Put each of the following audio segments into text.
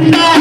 Thank you.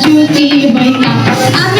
সুখী হইতাম